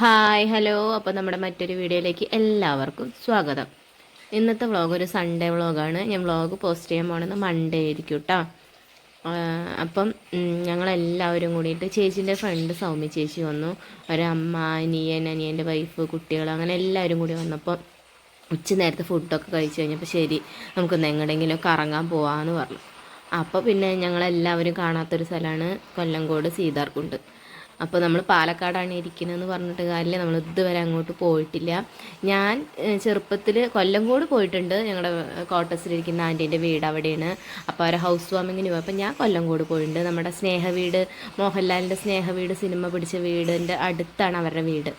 Hi hello. അപ്പോൾ നമ്മുടെ മറ്റൊരു വീഡിയോയിലേക്ക് എല്ലാവർക്കും സ്വാഗതം. ഇന്നത്തെ വ്ളോഗ് ഒരു സൺഡേ വ്ളോഗാണ്. ഞാൻ വ്ളോഗ് പോസ്റ്റ് ചെയ്യാൻ പോണത് മൺഡേ ആയിരിക്കും കേട്ടോ അപ്പം ഞങ്ങളെല്ലാവരും കൂടിയിട്ട് ചേച്ചീന്റെ ഫ്രണ്ട് സൗമ്യ ചേച്ചി വന്നു. ഒരമ്മ അനിയൻ അനിയന്റെ വൈഫ് കുട്ടികൾ അങ്ങനെ എല്ലാവരും കൂടി വന്നപ്പോൾ ഉച്ച നേരത്തെ ഫുഡൊക്കെ കഴിച്ചു കഴിഞ്ഞപ്പോൾ ശരി നമുക്കൊന്ന് എങ്ങോട്ടെങ്കിലും കറങ്ങാൻ പോവാമെന്ന് പറഞ്ഞു. അപ്പോൾ പിന്നെ ഞങ്ങളെല്ലാവരും കാണാത്തൊരു സ്ഥലമാണ് കൊല്ലംകോട് സീതാർകുണ്ട് അപ്പോൾ നമ്മൾ പാലക്കാടാണ് ഇരിക്കുന്നതെന്ന് പറഞ്ഞിട്ട് കാര്യമില്ല. നമ്മൾ ഇതുവരെ അങ്ങോട്ട് പോയിട്ടില്ല. ഞാൻ ചെറുപ്പത്തിൽ കൊല്ലംകോട് പോയിട്ടുണ്ട്. ഞങ്ങളുടെ ക്വാർട്ടേഴ്സിലിരിക്കുന്ന ആന്റീന്റെ വീട് അവിടെയാണ്. അപ്പോൾ അവരെ ഹൗസ് വാമിങ്ങിന് പോയി അപ്പോൾ ഞാൻ കൊല്ലംകോട് പോയിട്ടുണ്ട്. നമ്മുടെ സ്നേഹ വീട് മോഹൻലാലിന്റെ സ്നേഹ വീട് സിനിമ പിടിച്ച വീടിന്റെ അടുത്താണ് അവരുടെ വീട്.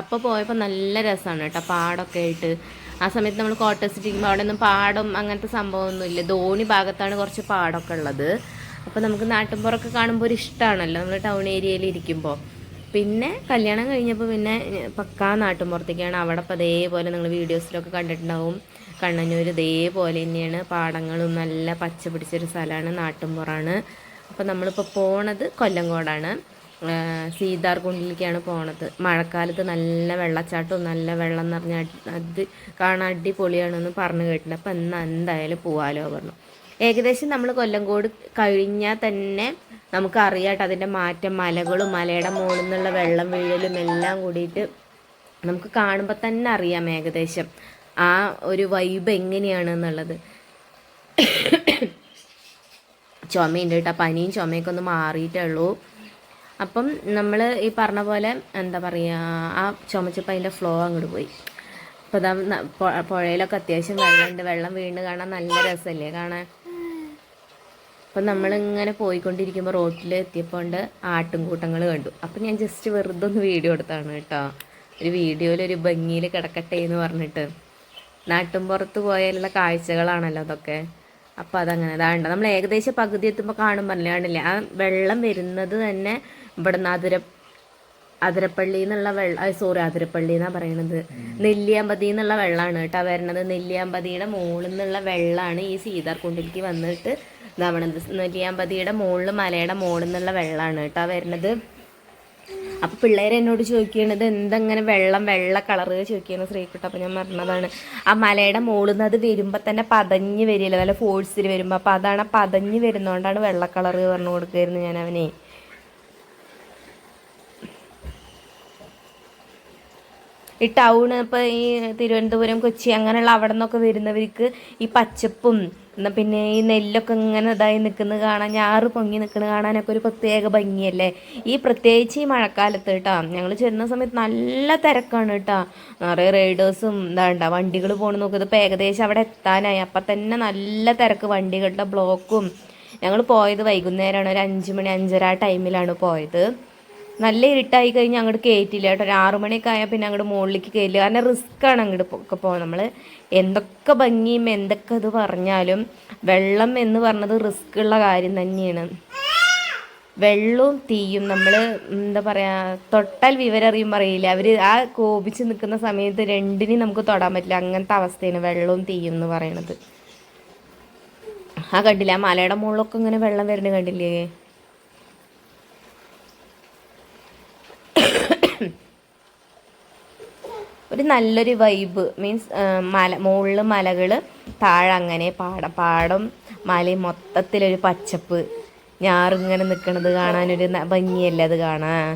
അപ്പോൾ പോയപ്പോൾ നല്ല രസമാണ് കേട്ടോ. പാടൊക്കെ ആയിട്ട്. ആ സമയത്ത് നമ്മൾ ക്വാർട്ടേഴ്സിൽ ഇരിക്കുമ്പോൾ അവിടെ ഒന്നും പാടം അങ്ങനത്തെ സംഭവമൊന്നുമില്ല. ധോണി ഭാഗത്താണ് കുറച്ച് പാടൊക്കെ ഉള്ളത്. അപ്പോൾ നമുക്ക് നാട്ടിൻപുറമൊക്കെ കാണുമ്പോൾ ഒരു ഇഷ്ടമാണല്ലോ നമ്മൾ ടൗൺ ഏരിയയിൽ ഇരിക്കുമ്പോൾ പിന്നെ കല്യാണം കഴിഞ്ഞപ്പോൾ പിന്നെ പക്കാ നാട്ടിൻപുറത്തേക്കാണ്. അവിടെ അപ്പോൾ അതേപോലെ നിങ്ങൾ വീഡിയോസിലൊക്കെ കണ്ടിട്ടുണ്ടാവും. കണ്ണന്നൂർ ഇതേപോലെ തന്നെയാണ്. പാടങ്ങളും നല്ല പച്ച പിടിച്ചൊരു സ്ഥലമാണ് നാട്ടിൻപുറമാണ് അപ്പോൾ നമ്മളിപ്പോൾ പോണത് കൊല്ലങ്കോടാണ്. സീതാർകുണ്ടിലേക്കാണ് പോണത്. മഴക്കാലത്ത് നല്ല വെള്ളച്ചാട്ടവും നല്ല വെള്ളം നിറഞ്ഞ അത് കാണാൻ അടിപൊളിയാണെന്ന് പറഞ്ഞു കേട്ടിട്ടുണ്ട്. അപ്പം എന്നാൽ എന്തായാലും പോവാലോ പറഞ്ഞു. ഏകദേശം നമ്മൾ കൊല്ലങ്കോട് കഴിഞ്ഞാൽ തന്നെ നമുക്ക് അറിയാട്ടോ അതിന്റെ മാറ്റം. മലകളും മലയുടെ മുകളിൽ നിന്നുള്ള വെള്ളം വീഴലും എല്ലാം കൂടിയിട്ട് നമുക്ക് കാണുമ്പോൾ തന്നെ അറിയാം ഏകദേശം ആ ഒരു വൈബ് എങ്ങനെയാണ് എന്നുള്ളത്. ചുമയുണ്ട് കേട്ടോ. പനിയും ചുമയൊക്കെ ഒന്ന് മാറിയിട്ടേ ഉള്ളൂ. അപ്പം നമ്മൾ ഈ പറഞ്ഞ പോലെ എന്താ പറയുക ആ ചുമച്ചപ്പോൾ അതിന്റെ ഫ്ലോ അങ്ങോട്ട് പോയി. അപ്പോൾ പുഴയിലൊക്കെ അത്യാവശ്യം വെള്ളമുണ്ട്. വെള്ളം വീണ് കാണാൻ നല്ല രസമല്ലേ കാണാൻ? അപ്പം നമ്മളിങ്ങനെ പോയിക്കൊണ്ടിരിക്കുമ്പോൾ റോട്ടിൽ എത്തിയപ്പോൾ ഉണ്ട് ആട്ടുംകൂട്ടങ്ങൾ കണ്ടു. അപ്പം ഞാൻ ജസ്റ്റ് വെറുതെ ഒന്ന് വീഡിയോ എടുത്താണ് കേട്ടോ. ഒരു വീഡിയോയിൽ ഒരു ഭംഗിയിൽ കിടക്കട്ടെ എന്ന് പറഞ്ഞിട്ട്. നാട്ടിൻപുറത്ത് പോയാലുള്ള കാഴ്ചകളാണല്ലോ അതൊക്കെ. അപ്പം അതങ്ങനെ അതാണ്ട് നമ്മൾ ഏകദേശം പകുതി എത്തുമ്പോൾ കാണുമ്പോൾ കാണില്ലേ ആ വെള്ളം വരുന്നത് തന്നെ ഇവിടെ നിന്ന് അതിര അതിരപ്പള്ളി എന്നുള്ള വെള്ളം സോറി അതിരപ്പള്ളി എന്നാ പറയണത്. നെല്ലിയാമ്പതി എന്നുള്ള വെള്ളമാണ് കേട്ടോ വരണത് നെല്ലിയാമ്പതിയുടെ മുകളിൽ നിന്നുള്ള വെള്ളമാണ് ഈ സീതാർകുണ്ടിലേക്ക് വന്നിട്ട് ഇതാവണത്. നെല്ലിയാമ്പതിയുടെ മുകളിൽ മലയുടെ മുകളിൽ നിന്നുള്ള വെള്ളമാണ് കേട്ടോ വരുന്നത്. അപ്പോൾ പിള്ളേർ എന്നോട് ചോദിക്കണത് എന്തങ്ങനെ വെള്ളം വെള്ള കളറ് ചോദിക്കുന്നത് ശ്രീക്കുട്ട അപ്പൊ ഞാൻ പറഞ്ഞതാണ് ആ മലയുടെ മുകളിൽ നിന്ന് അത് വരുമ്പോ തന്നെ പതഞ്ഞ് വരില്ല നല്ല ഫോഴ്സിൽ വരുമ്പോ. അപ്പൊ അതാണ് പതഞ്ഞ് വരുന്നോണ്ടാണ് വെള്ള കളറ് പറഞ്ഞു കൊടുക്കായിരുന്നു ഞാൻ അവനെ ഈ ടൗൺ ഇപ്പോൾ ഈ തിരുവനന്തപുരം കൊച്ചി അങ്ങനെയുള്ള അവിടെ നിന്നൊക്കെ വരുന്നവർക്ക് ഈ പച്ചപ്പും പിന്നെ ഈ നെല്ലൊക്കെ ഇങ്ങനെ ഇതായി നിൽക്കുന്നത് കാണാൻ ഞാറ് പൊങ്ങി നിൽക്കുന്നത് കാണാനൊക്കെ ഒരു പ്രത്യേക ഭംഗിയല്ലേ? ഈ പ്രത്യേകിച്ച് ഈ മഴക്കാലത്ത് കേട്ടോ ഞങ്ങൾ ചെന്ന സമയത്ത് നല്ല തിരക്കാണ് കേട്ടോ. നിറയെ റൈഡേഴ്സും ഇതാണ്ട വണ്ടികൾ പോകണം നോക്കുന്നത് ഇപ്പോൾ ഏകദേശം അവിടെ എത്താനായി. അപ്പം തന്നെ നല്ല തിരക്ക് വണ്ടികളുടെ ബ്ലോക്കും ഞങ്ങൾ പോയത് വൈകുന്നേരമാണ് ഒരു അഞ്ച് മണി അഞ്ചര ടൈമിലാണ് പോയത്. നല്ല ഇരുട്ടായി കഴിഞ്ഞാൽ അങ്ങോട്ട് കയറ്റില്ല കേട്ടോ. ഒരു ആറു മണിയൊക്കെ ആയാൽ പിന്നെ അങ്ങോട്ട് മുകളിലേക്ക് കയറ്റില്ല കാരണം റിസ്ക് ആണ് അങ്ങോട്ട് ഒക്കെ പോകാൻ നമ്മൾ എന്തൊക്കെ ഭംഗിയും എന്തൊക്കെ അത് പറഞ്ഞാലും വെള്ളം എന്ന് പറഞ്ഞത് റിസ്ക് ഉള്ള കാര്യം തന്നെയാണ്. വെള്ളവും തീയും നമ്മൾ എന്താ പറയുക തൊട്ടാൽ വിവരറിയും പറയില്ല. അവർ ആ കോപിച്ച് നിൽക്കുന്ന സമയത്ത് രണ്ടിനെയും നമുക്ക് തൊടാൻ പറ്റില്ല. അങ്ങനത്തെ അവസ്ഥയാണ് വെള്ളവും തീയും എന്ന് പറയണത്. ആ കണ്ടില്ല ആ മലയുടെ മുകളിലൊക്കെ ഇങ്ങനെ വെള്ളം വരുന്നത് കണ്ടില്ലേ? ഒരു നല്ലൊരു വൈബ് മീൻസ് മല മുകളിൽ മലകൾ താഴെ അങ്ങനെ പാടം പാടം മലയും മൊത്തത്തിലൊരു പച്ചപ്പ്. ഞാറിങ്ങനെ നിൽക്കണത് കാണാനൊരു ഭംഗിയല്ലേ അത് കാണാൻ?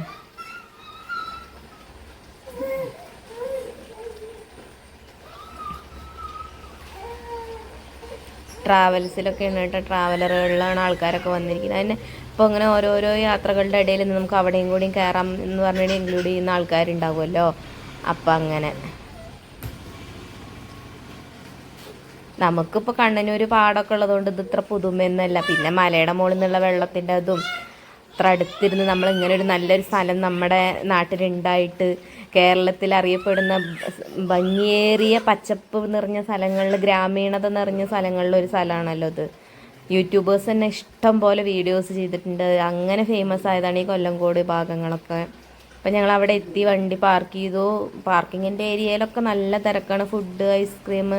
ട്രാവൽസിലൊക്കെയാണ് കേട്ടോ ട്രാവലറുകളിലാണ് ആൾക്കാരൊക്കെ വന്നിരിക്കുന്നത്. അതിന് ഇപ്പോൾ അങ്ങനെ ഓരോരോ യാത്രകളുടെ ഇടയിൽ നമുക്ക് അവിടെയും കൂടിയും കയറാം എന്ന് പറഞ്ഞിട്ട് ഇൻക്ലൂഡ് ചെയ്യുന്ന ആൾക്കാരുണ്ടാവുമല്ലോ. അപ്പം അങ്ങനെ. നമുക്കിപ്പോൾ കണ്ണനൂർ പാടമൊക്കെ ഉള്ളതുകൊണ്ട് ഇത് ഇത്ര പുതുമയൊന്നുമല്ല. പിന്നെ മലയുടെ മുകളിൽ നിന്നുള്ള വെള്ളത്തിന്റെ അതും ഇത്ര അടുത്തിരുന്ന് നമ്മൾ ഇങ്ങനെ ഒരു നല്ലൊരു സ്ഥലം നമ്മുടെ നാട്ടിലുണ്ടായിട്ട് കേരളത്തിൽ അറിയപ്പെടുന്ന ഭംഗിയേറിയ പച്ചപ്പ് നിറഞ്ഞ സ്ഥലങ്ങളിൽ ഗ്രാമീണത നിറഞ്ഞ സ്ഥലങ്ങളിൽ ഒരു സ്ഥലമാണല്ലോ ഇത്. യൂട്യൂബേഴ്സ് തന്നെ ഇഷ്ടം പോലെ വീഡിയോസ് ചെയ്തിട്ടുണ്ട്. അങ്ങനെ ഫേമസ് ആയതാണ് ഈ കൊല്ലംകോട് ഭാഗങ്ങളൊക്കെ. അപ്പം ഞങ്ങൾ അവിടെ എത്തി വണ്ടി പാർക്ക് ചെയ്തു. പാർക്കിങ്ങിന്റെ ഏരിയയിലൊക്കെ നല്ല തിരക്കാണ്. ഫുഡ് ഐസ്ക്രീം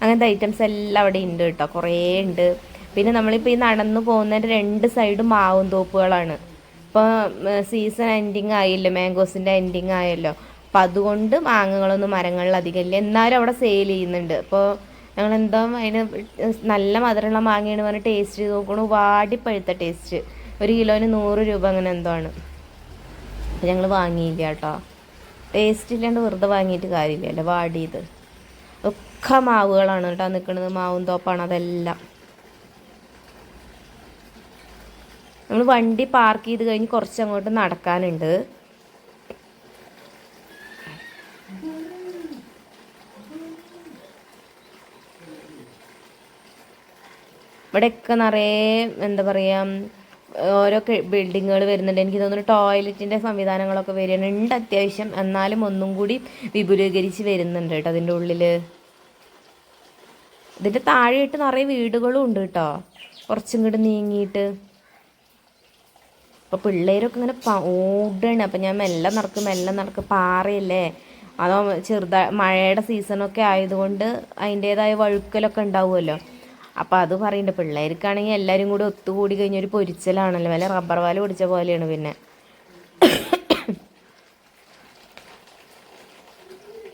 അങ്ങനത്തെ ഐറ്റംസ് എല്ലാം അവിടെ ഉണ്ട് കേട്ടോ. കുറേ ഉണ്ട്. പിന്നെ നമ്മളിപ്പോൾ ഈ നടന്നു പോകുന്നതിന്റെ രണ്ട് സൈഡും മാവും തോപ്പുകളാണ്. ഇപ്പോൾ സീസൺ എൻഡിങ് ആയില്ലോ മാംഗോസിന്റെ എൻഡിങ് ആയല്ലോ. അപ്പം അതുകൊണ്ട് മാങ്ങകളൊന്നും മരങ്ങളിൽ അധികം ഇല്ല. എന്നാലും അവിടെ സെയിൽ ചെയ്യുന്നുണ്ട്. അപ്പോൾ ഞങ്ങൾ എന്താ അതിന് നല്ല മധുരമുള്ള മാങ്ങയാണ് പറഞ്ഞ് ടേസ്റ്റ് ചെയ്ത് നോക്കണു വാടിപ്പഴുത്ത ടേസ്റ്റ് ഒരു കിലോന് നൂറ് രൂപ അങ്ങനെ എന്തോ ആണ്. അപ്പം ഞങ്ങൾ വാങ്ങിയില്ല കേട്ടോ. ടേസ്റ്റ് ഇല്ലാണ്ട് വെറുതെ വാങ്ങിയിട്ട് കാര്യമില്ലല്ലോ വാടിയത്. ഒക്കെ മാവുകളാണ് കേട്ടോ നിൽക്കുന്നത് മാവും തോപ്പാണ് അതെല്ലാം. നമ്മൾ വണ്ടി പാർക്ക് ചെയ്ത് കഴിഞ്ഞ് കുറച്ച് അങ്ങോട്ട് നടക്കാനുണ്ട്. ഇവിടെയൊക്കെ നിറയെ എന്താ പറയുക ഓരോ ബിൽഡിങ്ങുകൾ വരുന്നുണ്ട്. എനിക്ക് തോന്നുന്നു ടോയ്ലറ്റിന്റെ സംവിധാനങ്ങളൊക്കെ വരുന്നുണ്ട് അത്യാവശ്യം. എന്നാലും ഒന്നും കൂടി വിപുലീകരിച്ച് വരുന്നുണ്ട് കേട്ടോ അതിന്റെ ഉള്ളിൽ ഇതിന്റെ താഴെയിട്ട് നിറയെ വീടുകളും ഉണ്ട് കേട്ടോ. കുറച്ചും കൂടി നീങ്ങിയിട്ട്. അപ്പോൾ പിള്ളേരൊക്കെ ഇങ്ങനെ ഓടാണ് അപ്പം ഞാൻ മെല്ലെ നടക്കും മെല്ലെ നടക്കും. പാറയല്ലേ? അതോ ചെറുതാ മഴയുടെ സീസണൊക്കെ ആയതുകൊണ്ട് അതിന്റേതായ വഴുക്കലൊക്കെ ഉണ്ടാവുമല്ലോ. അപ്പോൾ അത് പറയുന്നുണ്ട് പിള്ളേർക്കാണെങ്കിൽ എല്ലാവരും കൂടി ഒത്തുകൂടി കഴിഞ്ഞൊരു പൊരിച്ചലാണല്ലോ. വല്ല റബ്ബർ വാൽ പൊടിച്ച പോലെയാണ് പിന്നെ.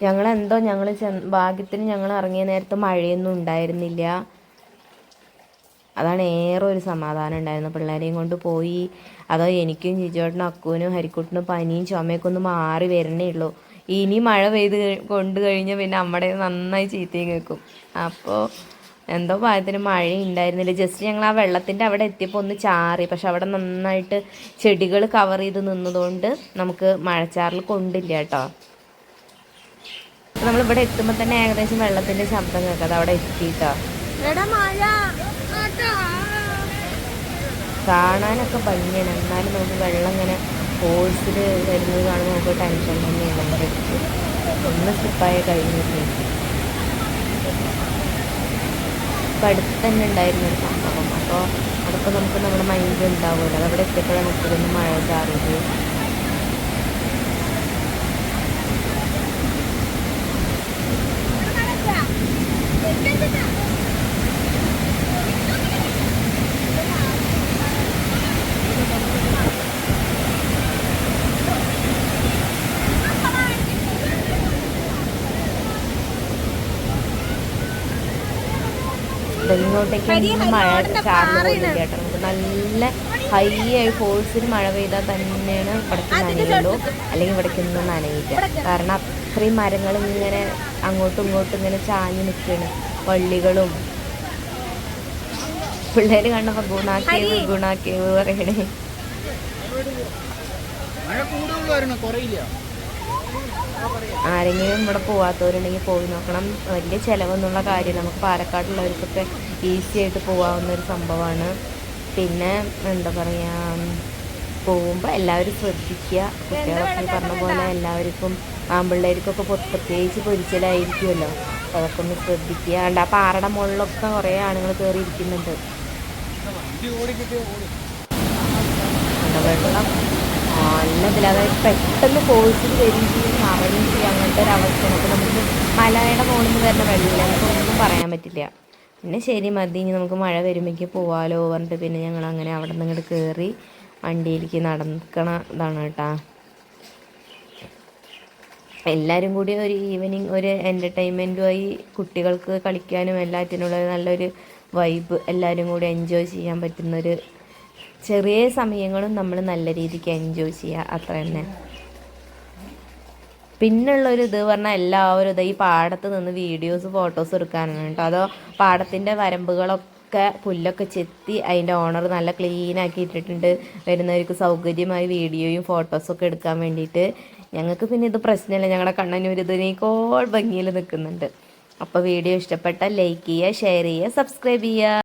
ഞങ്ങൾ എന്തോ ഞങ്ങൾ ഭാഗ്യത്തിന് ഞങ്ങൾ ഇറങ്ങിയ നേരത്തെ മഴയൊന്നും ഉണ്ടായിരുന്നില്ല. അതാണ് ഏറെ ഒരു സമാധാനം ഉണ്ടായിരുന്നത്. പിള്ളേരെയും കൊണ്ട് പോയി. അതോ എനിക്കും ജിജോട്ടനും അക്കുവിനും ഹരിക്കുട്ടനും പനിയും ചുമയൊക്കെ ഒന്ന് മാറി വരണേ ഉള്ളൂ. ഇനി മഴ പെയ്ത് കൊണ്ട് കഴിഞ്ഞാൽ പിന്നെ നമ്മുടെ നന്നായി ചീത്തയും കേൾക്കും. അപ്പോൾ എന്തോ ഭാഗത്തിന് മഴ ഉണ്ടായിരുന്നില്ല. ജസ്റ്റ് ഞങ്ങൾ ആ വെള്ളത്തിന്റെ അവിടെ എത്തിയപ്പോൾ ഒന്ന് ചാറി. പക്ഷെ അവിടെ നന്നായിട്ട് ചെടികൾ കവർ ചെയ്ത് നിന്നതുകൊണ്ട് നമുക്ക് മഴച്ചാറിൽ കൊണ്ടില്ല കേട്ടോ. നമ്മളിവിടെ എത്തുമ്പോൾ തന്നെ ഏകദേശം വെള്ളത്തിന്റെ ശബ്ദം കേൾക്കാം. അവിടെ എത്തിയിട്ടോ കാണാനൊക്കെ ഭംഗിയാണ്. എന്നാലും നമുക്ക് വെള്ളം ഇങ്ങനെ ഫോഴ്സിൽ വരുന്നത് കാണുമ്പോൾ നമുക്ക് ടെൻഷൻ തന്നെയാണ്. നമ്മുടെ ഒന്ന് സ്ലിപ്പായ കഴിഞ്ഞില്ലേ ഇപ്പം അടുത്ത് തന്നെ ഉണ്ടായിരുന്ന ഒരു സംഭവം. അപ്പോൾ അതൊക്കെ നമുക്ക് നമ്മുടെ മൈൻഡിൽ ഉണ്ടാവുമല്ലോ. അതവിടെ എത്തിയപ്പോഴാണ് ഇപ്പോഴൊന്നും മഴ ചാറിയത്. ഇങ്ങോട്ടേക്ക് മഴ ചാർന്ന് കേട്ടോ. നമുക്ക് നല്ല ഹൈ ആയി ഫോഴ്സിൽ മഴ പെയ്താൽ തന്നെയാണ് ഇവിടേക്ക് നനയുള്ളൂ. അല്ലെങ്കിൽ ഇവിടേക്ക് ഒന്നും നനയില്ല. കാരണം അത്രയും മരങ്ങൾ ഇങ്ങനെ അങ്ങോട്ടും ഇങ്ങോട്ടും ഇങ്ങനെ ചാഞ്ഞ് നിൽക്കുകയാണ് വള്ളികളും പിള്ളേര് കണ്ടപ്പോ ഗുണാക്കേവ് ഗുണാക്കേവ് പറയണേ. ആരെങ്കിലും ഇവിടെ പോവാത്തവരുണ്ടെങ്കിൽ പോയി നോക്കണം. വലിയ ചിലവെന്നുള്ള കാര്യം നമുക്ക് പാലക്കാടുള്ളവർക്കൊക്കെ ഈസി ആയിട്ട് പോകാവുന്ന ഒരു സംഭവമാണ് പിന്നെ എന്താ പറയുക പോകുമ്പോൾ എല്ലാവരും ശ്രദ്ധിക്കുക. കുട്ടികളൊക്കെ പറഞ്ഞ പോലെ എല്ലാവർക്കും ആമ്പിള്ളേർക്കൊക്കെ പ്രത്യേകിച്ച് പൊരിച്ചലായിരിക്കുമല്ലോ. അതൊക്കെ ഒന്ന് ശ്രദ്ധിക്കുക. അല്ല ആ പാറയുടെ മുകളിലൊക്കെ കുറേ ആണുങ്ങൾ കയറി ഇരിക്കുന്നുണ്ട് വെള്ളം? നല്ല അതായത് പെട്ടെന്ന് ഫോഴ്സിൽ വരികയും ചെയ്യും മറയും ചെയ്യും. അങ്ങനത്തെ ഒരു അവസ്ഥ നമുക്ക് മലയുടെ മുകളിൽ നിന്ന് വരുന്ന വെള്ളം നമുക്കൊന്നും പറയാൻ പറ്റില്ല. പിന്നെ ശരി മതി ഇനി നമുക്ക് മഴ വരുമ്പോഴേക്ക് പോവാലോ പറഞ്ഞിട്ട് പിന്നെ ഞങ്ങൾ അങ്ങനെ അവിടെ നിന്ന് ഇങ്ങോട്ട് കയറി വണ്ടിയിലേക്ക് നടക്കണ ഇതാണ് കേട്ടാ. എല്ലാവരും കൂടി ഒരു ഈവനിങ് ഒരു എന്റർടൈൻമെന്റുമായി കുട്ടികൾക്ക് കളിക്കാനും എല്ലാറ്റിനുള്ള നല്ലൊരു വൈബ് എല്ലാവരും കൂടി എൻജോയ് ചെയ്യാൻ പറ്റുന്നൊരു ചെറിയ സമയങ്ങളും നമ്മൾ നല്ല രീതിക്ക് എൻജോയ് ചെയ്യുക അത്ര തന്നെ പിന്നുള്ളൊരു ഇത് പറഞ്ഞാൽ എല്ലാവരും ഈ പാടത്ത് നിന്ന് വീഡിയോസ് ഫോട്ടോസ് എടുക്കാനാണ് കേട്ടോ. അതോ പാടത്തിന്റെ വരമ്പുകളൊക്കെ പുല്ലൊക്കെ ചെത്തി അതിന്റെ ഓണർ നല്ല ക്ലീൻ ആക്കി ഇട്ടിട്ടുണ്ട്. വരുന്നവർക്ക് സൗകര്യമായി വീഡിയോയും ഫോട്ടോസൊക്കെ എടുക്കാൻ വേണ്ടിയിട്ട്. ഞങ്ങൾക്ക് പിന്നെ ഇത് പ്രശ്നമില്ല. ഞങ്ങളുടെ കണ്ണനൂർ ഇതിനേക്കോൾ ഭംഗിയിൽ നിൽക്കുന്നുണ്ട്. അപ്പോൾ വീഡിയോ ഇഷ്ടപ്പെട്ടാൽ ലൈക്ക് ചെയ്യുക ഷെയർ ചെയ്യുക സബ്സ്ക്രൈബ് ചെയ്യുക.